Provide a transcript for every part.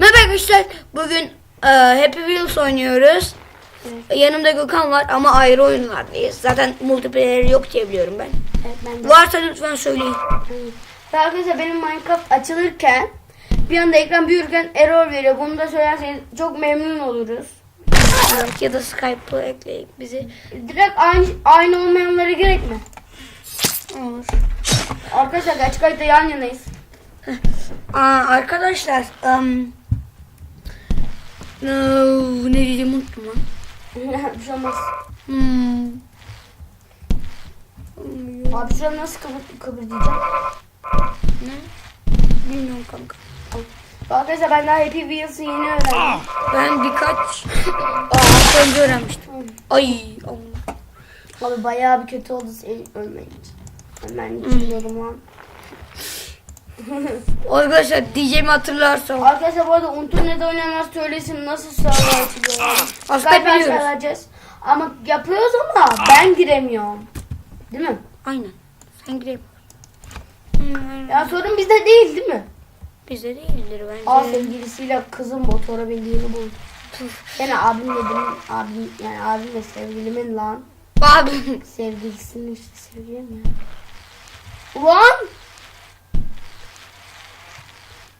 Merhaba arkadaşlar. Bugün e, Happy Wheels oynuyoruz. Yanımda Gökhan var ama ayrı oyunlardayız. Zaten multiplayer yok diye biliyorum ben. Evet ben de. Varsa lütfen söyleyin. Ve arkadaşlar benim Minecraft açılırken bir anda ekran büyürken error veriyor. Bunu da söylerseniz çok memnun oluruz. Evet, ya da Skype'ı ekleyin bizi. Direkt aynı, aynı olmayanlara gerek mi? Olur. Arkadaşlar gerçek hayatta yan yanayız. Aa, arkadaşlar. Um, no, ne diyeceğimi unuttum lan. bir şey olmaz. Hmm. Abi şuraya nasıl kıvır, kıvırdayacağım? Ne? Bilmiyorum kanka. Arkadaşlar ben daha Happy Wheels'ı yeni öğrendim. Ben birkaç önce öğrenmiştim. Ay Allah. Abi bayağı bir kötü oldu senin ölmeyince. Ben bilmiyordum lan. Arkadaşlar diyeceğimi hatırlarsam. Arkadaşlar bu arada Untunet'de oynayanlar söylesin nasıl sağlığa açılıyor. Aslında biliyoruz. Ama yapıyoruz ama ben giremiyorum. Değil mi? Aynen. Sen gireyim. Ya sorun bizde değil değil mi? Bizde değildir bence. Aa sevgilisiyle kızım motora bindiğini buldu. Yani abim dedim, abim yani abim de sevgilimin lan. Abi. Sevgilisinin işte sevgilim ya. Ulan!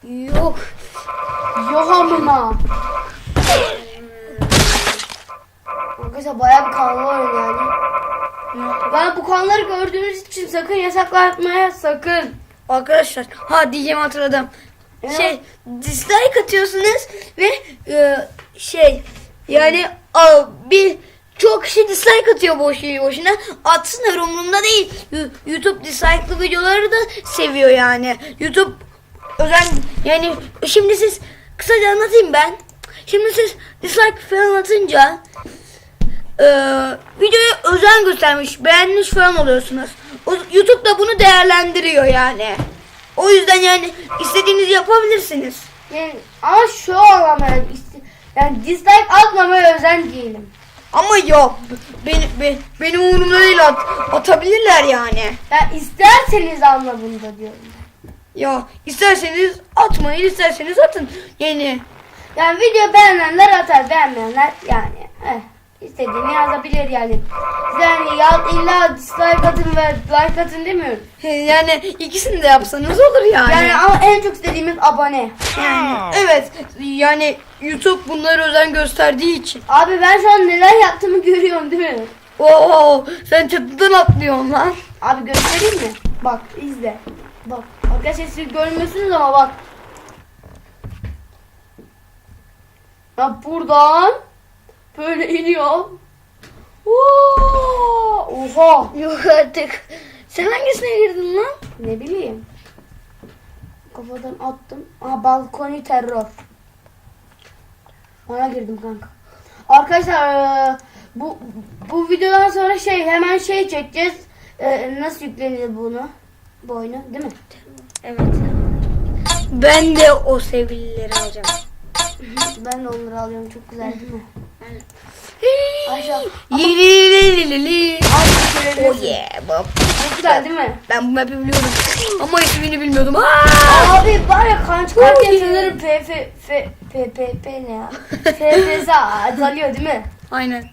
Yok. Yok amına. Arkadaşlar bayağı bir kanlı oyun yani. Ben bu kanları gördüğünüz için sakın yasaklatmaya sakın. Arkadaşlar ha diyeceğimi hatırladım. Evet. Şey dislike atıyorsunuz ve e, şey yani a, bir çok kişi dislike atıyor boş boşuna. Atsınlar umurumda değil. YouTube dislike'lı videoları da seviyor yani. YouTube özen yani şimdi siz kısaca anlatayım ben. Şimdi siz dislike falan atınca e, videoya özen göstermiş, beğenmiş falan oluyorsunuz. O, YouTube da bunu değerlendiriyor yani. O yüzden yani istediğinizi yapabilirsiniz. Yani ama şu olamaya işte yani dislike atmamaya özen diyelim. Ama yok. Beni, be- benim umurumda değil at, atabilirler yani. Yani isterseniz anlamında diyorum. Ya isterseniz atmayın, isterseniz atın. Yani Yani video beğenenler atar, beğenmeyenler yani eh, istediğini yazabilir yani. Yani ya illa dislike atın ve like atın demiyorum. yani ikisini de yapsanız olur yani. Yani ama en çok istediğimiz abone. Yani, evet yani YouTube bunlara özen gösterdiği için. Abi ben şu an neler yaptığımı görüyorum değil mi? Oo sen çatıdan atlıyorsun lan. Abi göstereyim mi? Bak izle. Bak arkadaşlar siz görmüyorsunuz ama bak. Ya buradan böyle iniyor. Oo, Oha. Yok artık. Sen hangisine girdin lan? Ne bileyim. Kafadan attım. Aa balkoni terör. Ona girdim kanka. Arkadaşlar eee, bu bu videodan sonra şey hemen şey çekeceğiz. Eee, nasıl yüklenir bunu? Bu oyunu değil mi? Evet. Ben de o sevgilileri alacağım. Ben de onları alıyorum. Çok güzel değil mi? Ayşe. Yililililili. Al şöyle Oh yeah. bab. Çok güzel değil mi? Ben bu map'i biliyorum. Ama ismini bilmiyordum. Aa! Abi var ya kanç kartya sanırım P F P P P ne ya? F F azalıyor değil mi? Aynen.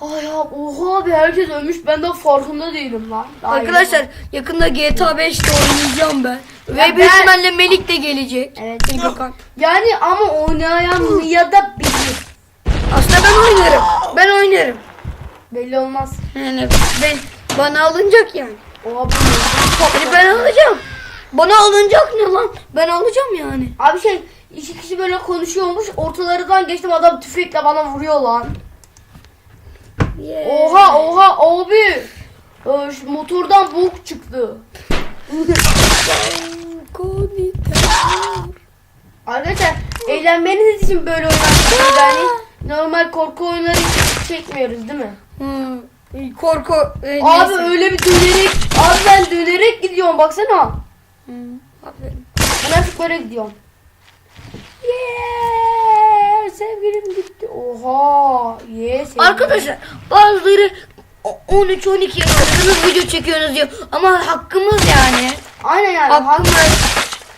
Ay ya oha abi herkes ölmüş ben de farkında değilim lan. Daha Arkadaşlar yakında GTA 5'te oynayacağım ben. Ve Ya büyük ben- ihtimalle Melik de gelecek. Evet. Gökhan. Yani ama oynayan ya da bilir. Aslında ben oynarım. Ben oynarım. Belli olmaz. Yani ben bana alınacak yani. O abi. Yani ben alacağım. Bana alınacak ne lan? Ben alacağım yani. Abi şey iki kişi böyle konuşuyormuş ortalarından geçtim adam tüfekle bana vuruyor lan. Yeah. Oha oha abi. Şu motordan bok çıktı. Arkadaşlar eğlenmeniz için böyle oyunlar yani normal korku oyunları çekmiyoruz değil mi? Hı. Korku. e, Abi neyse. öyle bir dönerek abi ben dönerek gidiyorum baksana. Hı, aferin. Ben artık böyle gidiyorum. Yeah, sevgilim gitti. Oha. Sevgilim. Arkadaşlar bazıları o- 13-12 yaşındasınız video çekiyorsunuz diyor. Ama hakkımız yani. Aynen yani. Hakkımız.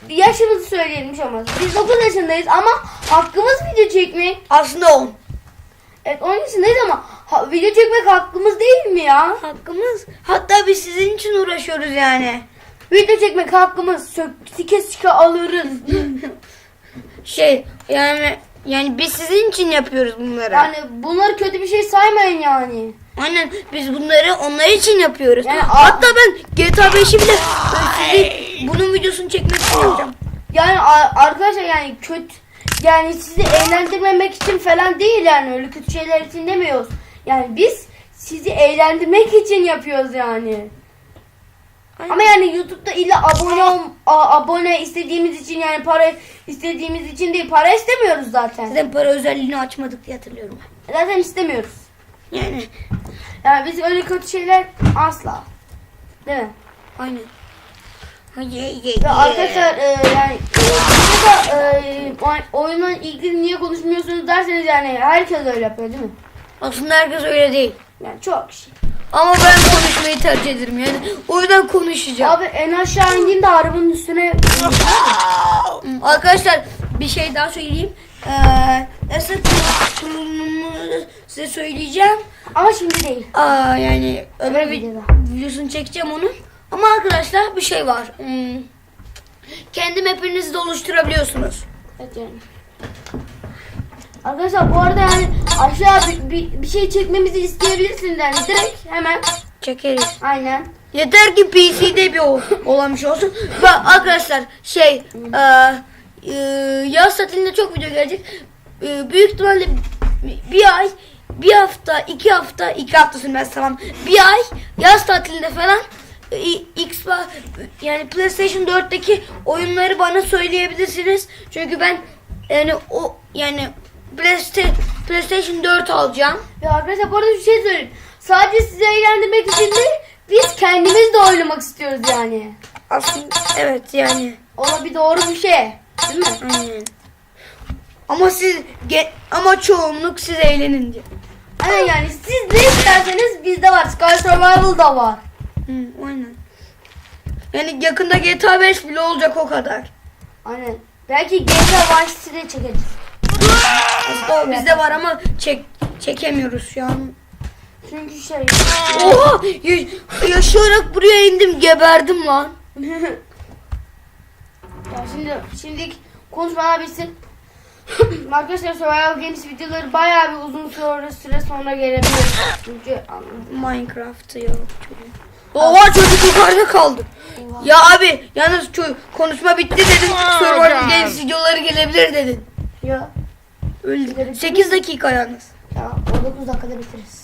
yaşımızı söyleyelim olmaz. Biz 9 yaşındayız ama hakkımız video çekmek. Aslında 10. Evet 10 yaşındayız ama ha- video çekmek hakkımız değil mi ya? Hakkımız. Hatta biz sizin için uğraşıyoruz yani. Video çekmek hakkımız. Sök, sike sike alırız. Şey yani yani biz sizin için yapıyoruz bunları. yani bunları kötü bir şey saymayın yani. Aynen biz bunları onlar için yapıyoruz. Yani Hatta ben GTA 5'i bile sizi bunun videosunu çekmek için yapacağım. Yani arkadaşlar yani kötü yani sizi eğlendirmemek için falan değil yani öyle kötü şeyler için demiyoruz. Yani biz sizi eğlendirmek için yapıyoruz yani. Ama yani YouTube'da illa abone ol, abone istediğimiz için yani para istediğimiz için değil para istemiyoruz zaten. Sizden para özelliğini açmadık diye hatırlıyorum. Zaten istemiyoruz. Yani Yani biz öyle kötü şeyler asla. Değil mi? aynen. Ye, ye, Ve arkadaşlar e, yani e, e, oy- oyunla ilgili niye konuşmuyorsunuz derseniz yani herkes öyle yapıyor değil mi? Aslında herkes öyle değil. Yani çok kişi. Ama ben konuşmayı tercih ederim yani. O yüzden konuşacağım. Abi en aşağı indiğinde arabanın üstüne Hmm, Arkadaşlar bir şey daha söyleyeyim. Ee, esas kurulumu size söyleyeceğim. ama şimdi değil. Aa yani öbür bir videoda. videosunu çekeceğim onu. Ama arkadaşlar bir şey var. Hmm, kendi map'inizi de oluşturabiliyorsunuz. Evet yani. Arkadaşlar bu arada yani aşağı bir, bir, bir şey çekmemizi isteyebilirsiniz yani direkt hemen Çekeriz. aynen. Yeter ki PC'de bir ol, olan bir şey olsun. Bak arkadaşlar şey e, e, yaz tatilinde çok video gelecek. E, büyük ihtimalle bir ay, bir hafta, iki hafta, iki hafta sürmez tamam. Bir ay yaz tatilinde falan e, Xbox yani PlayStation 4'teki oyunları bana söyleyebilirsiniz. Çünkü ben yani o yani PlayStation, PlayStation 4 alacağım. Ya arkadaşlar bu arada bir şey söyleyeyim. Sadece sizi eğlendirmek için değil biz kendimiz de oynamak istiyoruz yani. Aslında evet yani. O da bir doğru bir şey. Değil mi? Aynen. Ama siz ge- ama çoğunluk siz eğlenince. Aynen yani siz ne isterseniz bizde var. Sky Survival'da var. Hı, aynen. Yani yakında GTA 5 bile olacak o kadar. Aynen. Belki GTA Vice City'de çekeriz. Aslında o bizde var ama çek çekemiyoruz şu an. Çünkü şey... Oha! Ya- yaşayarak buraya indim geberdim lan. ya şimdi şimdi konuşmalar bitsin. Arkadaşlar Survival Games videoları bayağı bir uzun süre, süre sonra gelebilir. Çünkü anladım. Minecraft'ı yok. Oha çocuk yukarıda kaldı. Ya abi yalnız ço- konuşma bitti dedin. Survival Games videoları gelebilir dedin. Ya, Öldü. 8 dakika yalnız. ya o 9 dakikada bitiririz.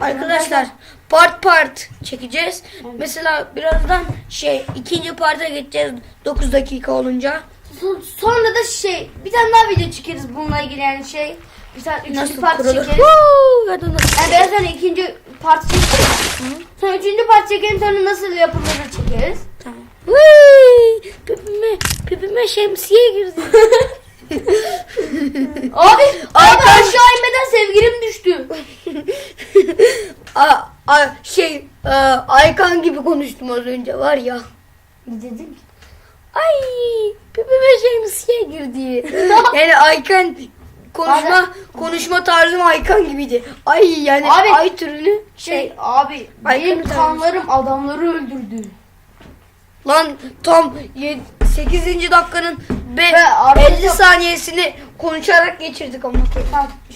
Arkadaşlar part part çekeceğiz. Mesela birazdan şey ikinci parta geçeceğiz 9 dakika olunca. Son- Sonra da şey bir tane daha video çekeriz bununla ilgili yani şey. Bir tane üçüncü Nasıl part kurulur? çekeriz. Woo! Yani biraz sonra ikinci part çekeriz. Sonra üçüncü part çekelim sonra nasıl yapılır çekeriz. Tamam. Vıy! Pipime, pipime şemsiye girdi. Abi, abi aşağı inmeden sevgilim düştü. a, a, şey a, Aykan gibi konuştum az önce var ya. Ne dedin? Ay pipime şemsiye girdi. yani Aykan konuşma Abi- konuşma tarzım Aykan gibiydi. Ay yani Abi- ay türünü Şey, şey abi Ay, benim kanlarım adamları öldürdü. Lan tam 8. dakikanın Ve arkadaşlar- 50 saniyesini konuşarak geçirdik ama.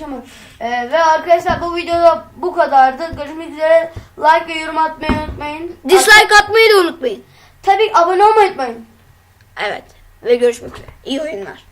Olmadı. Ee, ve arkadaşlar bu videoda bu kadardı. Görüşmek üzere. Like ve yorum atmayı unutmayın. Dislike atmayı da unutmayın. Tabii abone olmayı unutmayın. Evet. Ve görüşmek üzere. İyi oyunlar.